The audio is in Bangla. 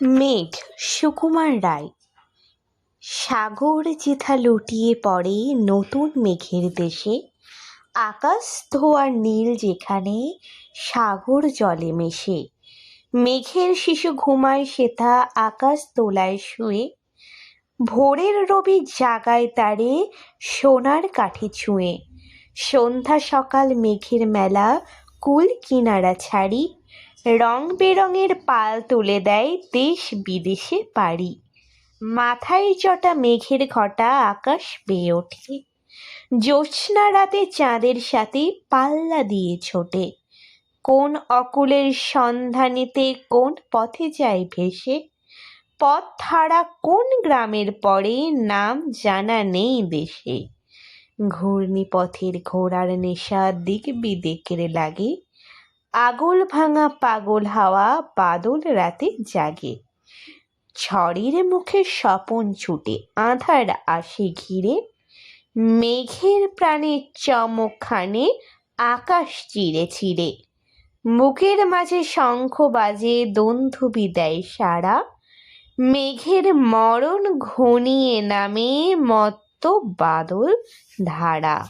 মেঘ, সুকুমার রায়। সাগর যেথা লুটিয়ে পড়ে নতুন মেঘের দেশে, আকাশ ধোয়ার নীল যেখানে সাগর জলে মেশে। মেঘের শিশু ঘুমায় সেথা আকাশ তোলায় শুয়ে, ভোরের রবি জাগায় তারে সোনার কাঠি ছুঁয়ে। সন্ধ্যা সকাল মেঘের মেলা কুল কিনারা ছাড়ি রং বেরঙের পাল তুলে দেয় দেশ বিদেশে পাড়ি মাথায় জটা মেঘের ঘটা আকাশ বেয়ে ওঠে। জ্যোৎস্না রাতে চাঁদের সাথে পাল্লা দিয়ে ছোটে। কোন অকুলের সন্ধানেতে কোন পথে যায় ভেসে? পথ হারা কোন গ্রামের পরে নাম জানা নেই দেশে। ঘূর্ণিপথের ঘোড়ার নেশা দিক বিদিকের লাগে। আগল ভাঙা পাগল হাওয়া বাদল রাতে জাগে। ঝড়ের মুখে স্বপন ছুটে, আধার আসে ঘিরে। মেঘের প্রাণে চমকখানে, আকাশ চিরে চিরে মুখের মাঝে শঙ্খ বাজে দন্ধুবি দেয় সারা। মেঘের মরণ ঘনিয়ে নামে মত্ত বাদল ধারা।